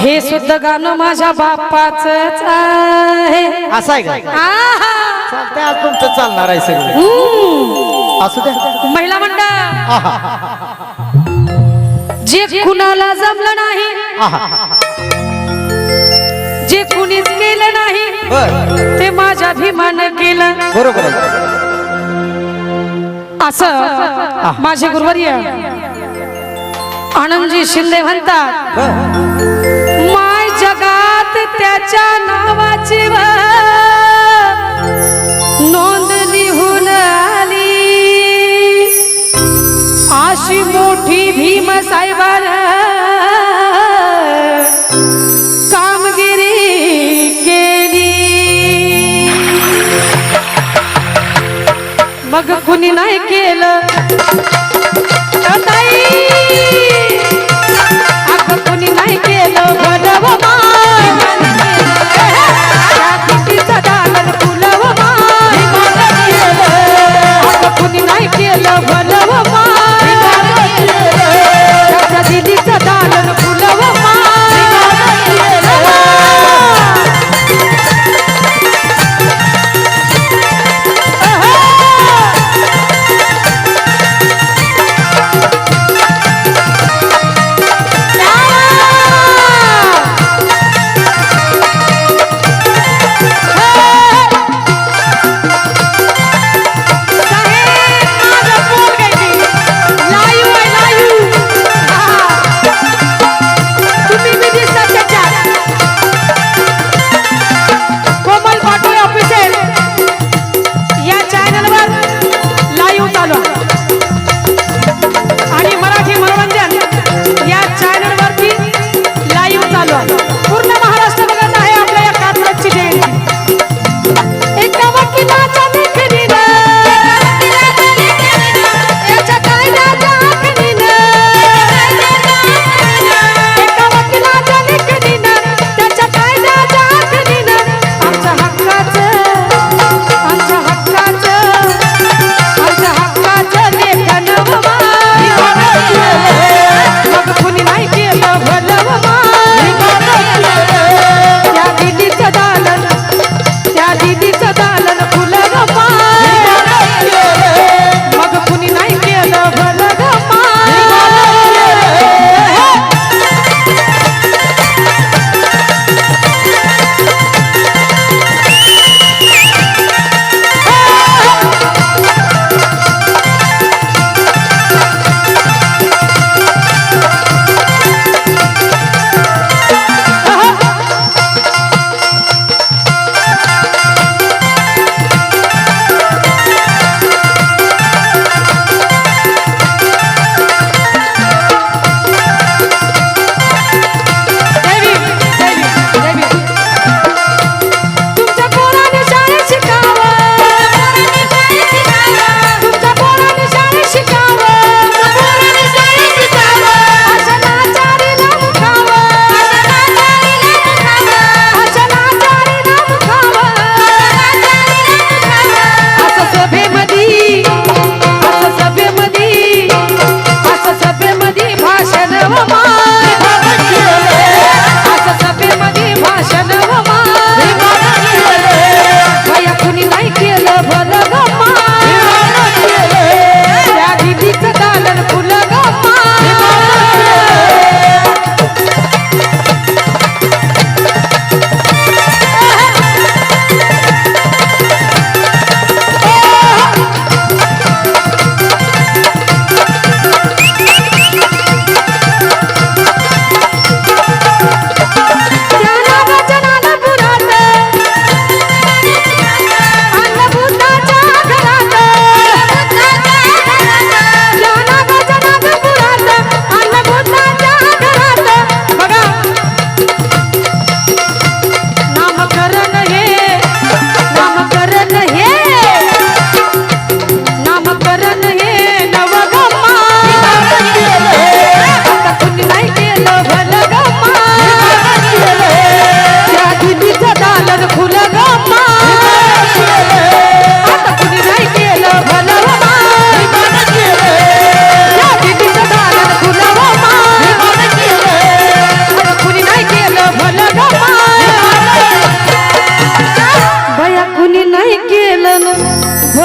हे सुद्धा गाणं माझ्या बाप्पाच आहे. असं आहे. चालतंय आज तुमचं चालणार आहे सगळं. असू द्या. महिला मंडळ. आहा जे कुणाला जमलं नाही आहा जे कुणीच केलं नाही बर ते माझ्या भीमानं केलं. बरोबर असं माझे गुरुवर्य आनंदजी शिंदे म्हणतात माय जगात त्याच्या नावाची नोंद लिहून आली. अशी मोठी भीम साहेब केलं.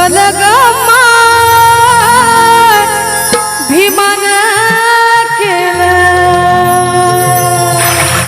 உலகம்